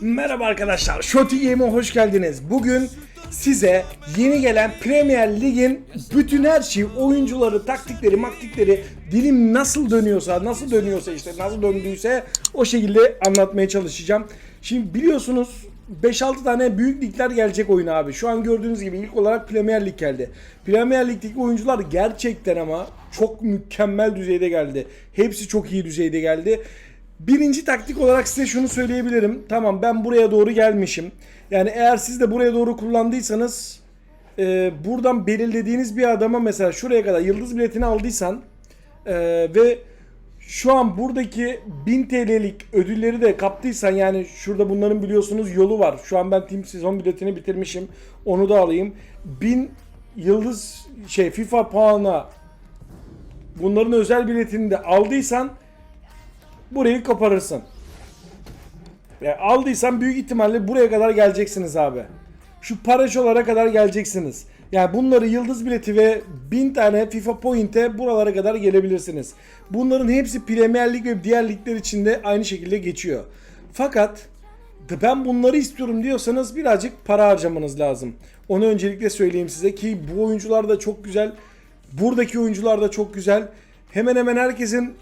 Merhaba arkadaşlar, Shoti Game'e hoş geldiniz. Bugün size yeni gelen Premier Lig'in bütün her şeyi, oyuncuları, taktikleri, maktikleri, dilim nasıl dönüyorsa, nasıl dönüyorsa işte, nasıl döndüyse o şekilde anlatmaya çalışacağım. Şimdi biliyorsunuz 5-6 tane büyük ligler gelecek oyuna abi. Şu an gördüğünüz gibi ilk olarak Premier Lig geldi. Premier Lig'deki oyuncular gerçekten ama çok mükemmel düzeyde geldi. Hepsi çok iyi düzeyde geldi. Birinci taktik olarak size şunu söyleyebilirim. Tamam ben buraya doğru gelmişim. Yani eğer siz de buraya doğru kullandıysanız e, buradan belirlediğiniz bir adama mesela şuraya kadar yıldız biletini aldıysan e, ve şu an buradaki 1000 TL'lik ödülleri de kaptıysan yani şurada bunların biliyorsunuz yolu var. Şu an ben team sezon biletini bitirmişim. Onu da alayım. 1000 yıldız şey FIFA puanına bunların özel biletini de aldıysan burayı koparırsın. Yani aldıysan büyük ihtimalle buraya kadar geleceksiniz abi. Şu paraşolara kadar geleceksiniz. Yani bunları yıldız bileti ve 1000 tane FIFA Point'e buralara kadar gelebilirsiniz. Bunların hepsi Premier Lig ve diğer ligler içinde aynı şekilde geçiyor. Fakat ben bunları istiyorum diyorsanız birazcık para harcamanız lazım. Onu öncelikle söyleyeyim size ki bu oyuncular da çok güzel. Buradaki oyuncular da çok güzel. Hemen hemen herkesin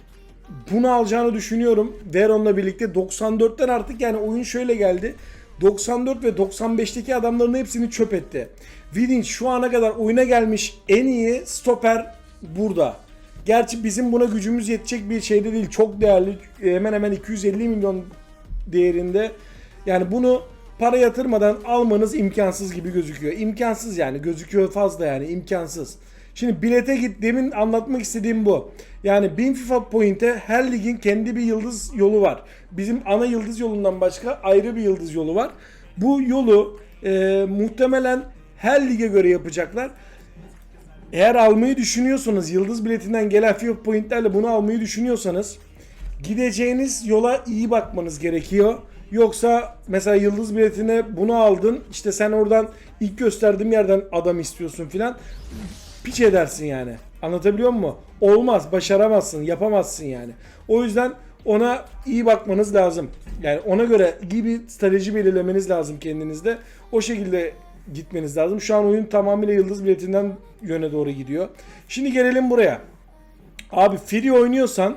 bunu alacağını düşünüyorum. Veron'la birlikte 94'ten artık yani oyun şöyle geldi. 94 ve 95'teki adamların hepsini çöp etti. Vidic şu ana kadar oyuna gelmiş en iyi stoper burada. Gerçi bizim buna gücümüz yetecek bir şeyde değil. Çok değerli. Hemen hemen 250 milyon değerinde. Yani bunu para yatırmadan almanız imkansız gibi gözüküyor. İmkansız yani gözüküyor fazla yani imkansız. Şimdi bilete git demin anlatmak istediğim bu. Yani 1000 FIFA Point'e her ligin kendi bir yıldız yolu var. Bizim ana yıldız yolundan başka ayrı bir yıldız yolu var. Bu yolu e, muhtemelen her lige göre yapacaklar. Eğer almayı düşünüyorsanız yıldız biletinden gelen FIFA Point'lerle bunu almayı düşünüyorsanız gideceğiniz yola iyi bakmanız gerekiyor. Yoksa mesela yıldız biletine bunu aldın işte sen oradan ilk gösterdiğim yerden adam istiyorsun filan piç edersin yani. Anlatabiliyor muyum? Olmaz, başaramazsın, yapamazsın yani. O yüzden ona iyi bakmanız lazım. Yani ona göre iyi bir strateji belirlemeniz lazım kendinizde. O şekilde gitmeniz lazım. Şu an oyun tamamıyla yıldız biletinden yöne doğru gidiyor. Şimdi gelelim buraya. Abi free oynuyorsan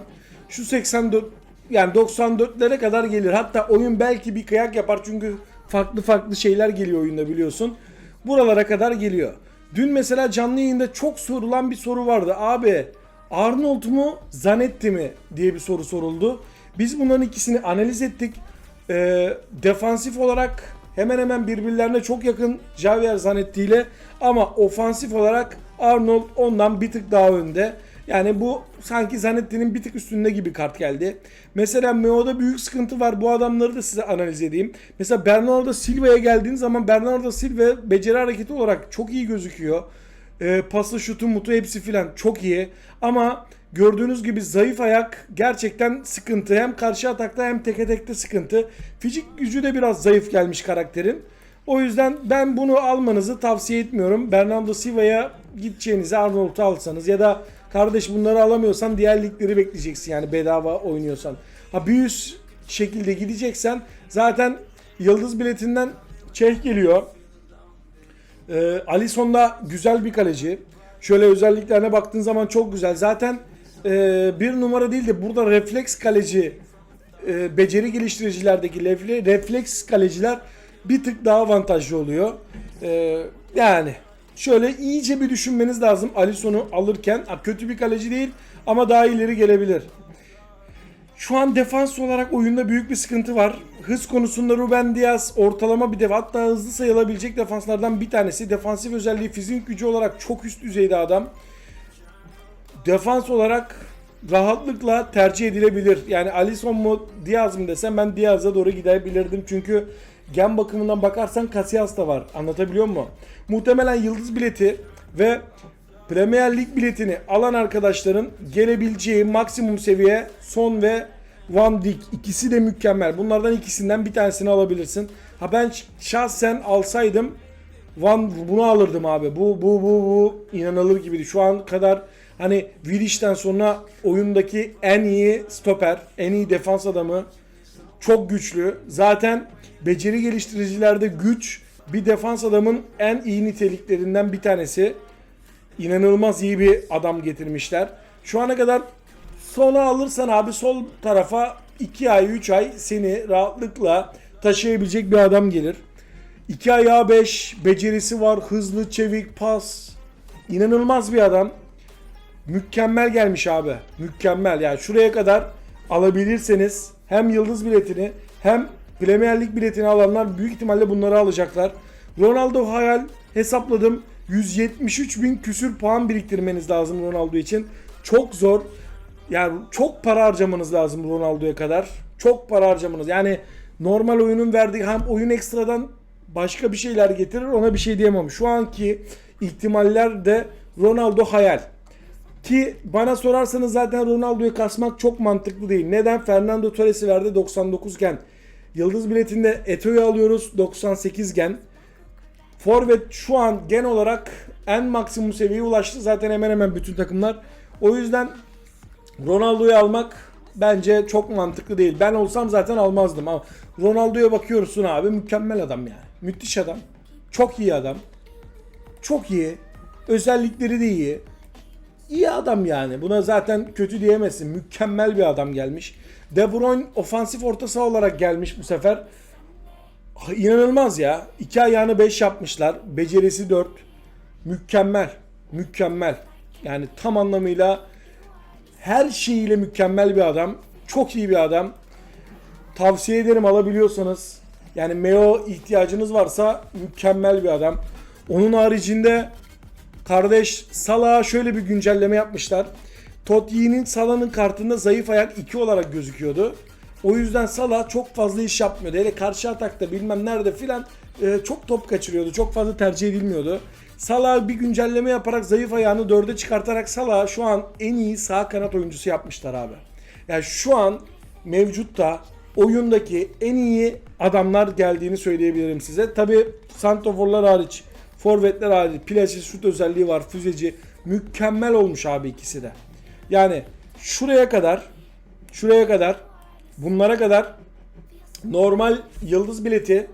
şu 84 yani 94'lere kadar gelir. Hatta oyun belki bir kıyak yapar çünkü farklı farklı şeyler geliyor oyunda biliyorsun. Buralara kadar geliyor. Dün mesela canlı yayında çok sorulan bir soru vardı. Abi Arnold mu Zanetti mi diye bir soru soruldu. Biz bunların ikisini analiz ettik. Ee, defansif olarak hemen hemen birbirlerine çok yakın Javier Zanetti ile ama ofansif olarak Arnold ondan bir tık daha önde. Yani bu sanki Zanetti'nin bir tık üstünde gibi kart geldi. Mesela Meo'da büyük sıkıntı var. Bu adamları da size analiz edeyim. Mesela Bernardo Silva'ya geldiğiniz zaman Bernardo Silva beceri hareketi olarak çok iyi gözüküyor. E, pası, şutu, mutu hepsi filan çok iyi. Ama gördüğünüz gibi zayıf ayak gerçekten sıkıntı. Hem karşı atakta hem teke tekte sıkıntı. Fizik gücü de biraz zayıf gelmiş karakterin. O yüzden ben bunu almanızı tavsiye etmiyorum. Bernardo Silva'ya gideceğinize Arnold'u alsanız ya da kardeş bunları alamıyorsan diğer ligleri bekleyeceksin yani bedava oynuyorsan. Ha bir üst şekilde gideceksen zaten yıldız biletinden çeh geliyor. Ee, Alisson da güzel bir kaleci. Şöyle özelliklerine baktığın zaman çok güzel. Zaten e, bir numara değil de burada refleks kaleci e, beceri geliştiricilerdeki refle- refleks kaleciler bir tık daha avantajlı oluyor. E, yani şöyle iyice bir düşünmeniz lazım Alisson'u alırken. Kötü bir kaleci değil ama daha ileri gelebilir. Şu an defans olarak oyunda büyük bir sıkıntı var. Hız konusunda Ruben Diaz ortalama bir def hatta hızlı sayılabilecek defanslardan bir tanesi. Defansif özelliği fizik gücü olarak çok üst düzeyde adam. Defans olarak rahatlıkla tercih edilebilir. Yani Alisson mu Diaz mı desem ben Diaz'a doğru gidebilirdim. Çünkü gen bakımından bakarsan Casillas da var. Anlatabiliyor muyum? Muhtemelen yıldız bileti ve Premier Lig biletini alan arkadaşların gelebileceği maksimum seviye Son ve Van Dijk ikisi de mükemmel. Bunlardan ikisinden bir tanesini alabilirsin. Ha ben şahsen alsaydım Van bunu alırdım abi. Bu bu bu bu inanılır gibiydi. Şu an kadar hani Vidic'ten sonra oyundaki en iyi stoper, en iyi defans adamı çok güçlü. Zaten beceri geliştiricilerde güç bir defans adamın en iyi niteliklerinden bir tanesi. İnanılmaz iyi bir adam getirmişler. Şu ana kadar sona alırsan abi sol tarafa 2 ay 3 ay seni rahatlıkla taşıyabilecek bir adam gelir. 2 ayağı 5 becerisi var hızlı çevik pas İnanılmaz bir adam. Mükemmel gelmiş abi. Mükemmel. Yani şuraya kadar alabilirseniz hem yıldız biletini hem Premier Lig biletini alanlar büyük ihtimalle bunları alacaklar. Ronaldo hayal hesapladım. 173 bin küsür puan biriktirmeniz lazım Ronaldo için. Çok zor. Yani çok para harcamanız lazım Ronaldo'ya kadar. Çok para harcamanız. Yani normal oyunun verdiği hem oyun ekstradan başka bir şeyler getirir ona bir şey diyemem. Şu anki ihtimaller de Ronaldo hayal. Ki bana sorarsanız zaten Ronaldo'yu kasmak çok mantıklı değil. Neden? Fernando Torres'i verdi 99 iken. Yıldız biletinde Eto'yu alıyoruz 98 gen. Forvet şu an gen olarak en maksimum seviyeye ulaştı. Zaten hemen hemen bütün takımlar. O yüzden Ronaldo'yu almak bence çok mantıklı değil. Ben olsam zaten almazdım ama Ronaldo'ya bakıyorsun abi mükemmel adam yani. Müthiş adam. Çok iyi adam. Çok iyi. Özellikleri de iyi. İyi adam yani. Buna zaten kötü diyemezsin. Mükemmel bir adam gelmiş. De Bruyne ofansif orta saha olarak gelmiş bu sefer. İnanılmaz ya. İki ayağını 5 yapmışlar. Becerisi 4. Mükemmel. Mükemmel. Yani tam anlamıyla her şeyiyle mükemmel bir adam. Çok iyi bir adam. Tavsiye ederim alabiliyorsanız. Yani Meo ihtiyacınız varsa mükemmel bir adam. Onun haricinde kardeş Salah'a şöyle bir güncelleme yapmışlar. Todd Yee'nin Salah'ın kartında zayıf ayak 2 olarak gözüküyordu. O yüzden Salah çok fazla iş yapmıyordu. Hele karşı atakta bilmem nerede filan e, çok top kaçırıyordu. Çok fazla tercih edilmiyordu. Salah bir güncelleme yaparak zayıf ayağını 4'e çıkartarak Salah şu an en iyi sağ kanat oyuncusu yapmışlar abi. Yani şu an mevcutta oyundaki en iyi adamlar geldiğini söyleyebilirim size. Tabi santoforlar hariç, forvetler hariç, plase şut özelliği var, füzeci. Mükemmel olmuş abi ikisi de. Yani şuraya kadar, şuraya kadar, bunlara kadar normal yıldız bileti,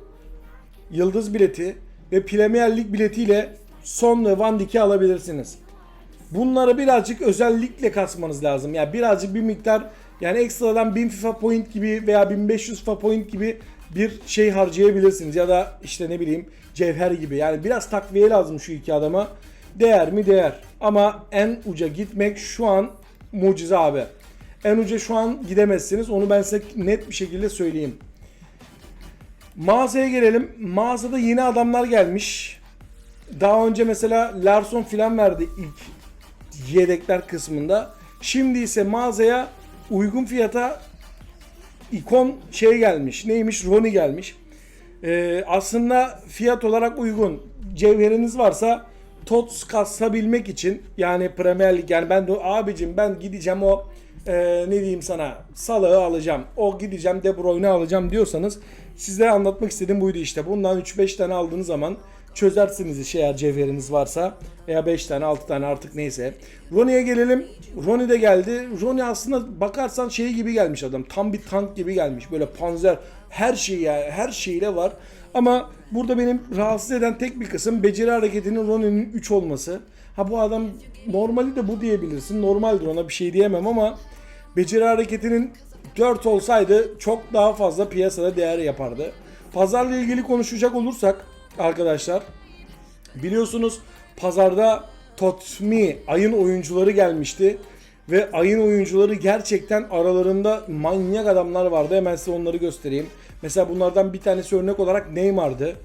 yıldız bileti ve Premier Lig biletiyle Son Van Dijk'i alabilirsiniz. Bunları birazcık özellikle kasmanız lazım. Yani birazcık bir miktar yani ekstradan 1000 FIFA point gibi veya 1500 FIFA point gibi bir şey harcayabilirsiniz. Ya da işte ne bileyim cevher gibi. Yani biraz takviye lazım şu iki adama. Değer mi değer. Ama en uca gitmek şu an mucize abi. En uca şu an gidemezsiniz. Onu ben size net bir şekilde söyleyeyim. Mağazaya gelelim. Mağazada yeni adamlar gelmiş. Daha önce mesela Larson filan verdi ilk yedekler kısmında. Şimdi ise mağazaya uygun fiyata ikon şey gelmiş. Neymiş? Roni gelmiş. Ee, aslında fiyat olarak uygun. Cevheriniz varsa TOTS kasabilmek için yani Premier Lig yani ben de abicim ben gideceğim o e, ne diyeyim sana Salah'ı alacağım. O gideceğim De Bruyne'i alacağım diyorsanız size anlatmak istediğim buydu işte. Bundan 3-5 tane aldığınız zaman çözersiniz işi eğer cevheriniz varsa veya 5 tane 6 tane artık neyse. Ronnie'ye gelelim. Ronnie de geldi. Ronnie aslında bakarsan şey gibi gelmiş adam. Tam bir tank gibi gelmiş. Böyle panzer her şey yani her şeyle var. Ama burada benim rahatsız eden tek bir kısım beceri hareketinin Ronnie'nin 3 olması. Ha bu adam normali de bu diyebilirsin. Normaldir ona bir şey diyemem ama beceri hareketinin 4 olsaydı çok daha fazla piyasada değer yapardı. Pazarla ilgili konuşacak olursak arkadaşlar biliyorsunuz pazarda Totmi ayın oyuncuları gelmişti. Ve ayın oyuncuları gerçekten aralarında manyak adamlar vardı. Hemen size onları göstereyim. Mesela bunlardan bir tanesi örnek olarak Neymar'dı.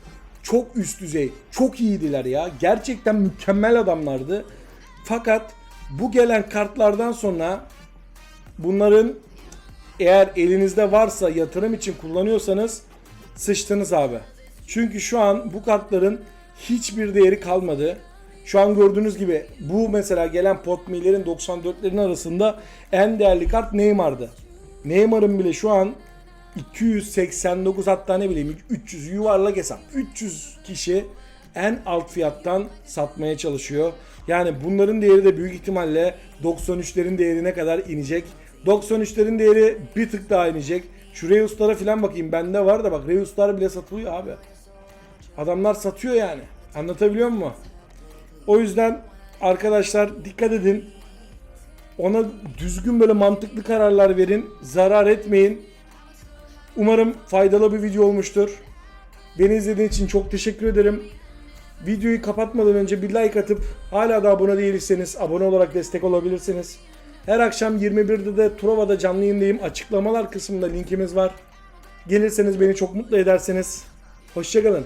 Çok üst düzey, çok iyiydiler ya. Gerçekten mükemmel adamlardı. Fakat bu gelen kartlardan sonra bunların eğer elinizde varsa yatırım için kullanıyorsanız sıçtınız abi. Çünkü şu an bu kartların hiçbir değeri kalmadı. Şu an gördüğünüz gibi bu mesela gelen Potmi'lerin 94'lerin arasında en değerli kart Neymar'dı. Neymar'ın bile şu an 289 hatta ne bileyim 300 yuvarlak hesap. 300 kişi en alt fiyattan satmaya çalışıyor. Yani bunların değeri de büyük ihtimalle 93'lerin değerine kadar inecek. 93'lerin değeri bir tık daha inecek. Şu Reus'lara falan bakayım. Bende var da bak Reus'lar bile satılıyor abi. Adamlar satıyor yani. Anlatabiliyor muyum? O yüzden arkadaşlar dikkat edin. Ona düzgün böyle mantıklı kararlar verin. Zarar etmeyin. Umarım faydalı bir video olmuştur. Beni izlediğin için çok teşekkür ederim. Videoyu kapatmadan önce bir like atıp hala da abone değilseniz abone olarak destek olabilirsiniz. Her akşam 21'de de Trova'da canlı yayındayım. Açıklamalar kısmında linkimiz var. Gelirseniz beni çok mutlu edersiniz. Hoşçakalın.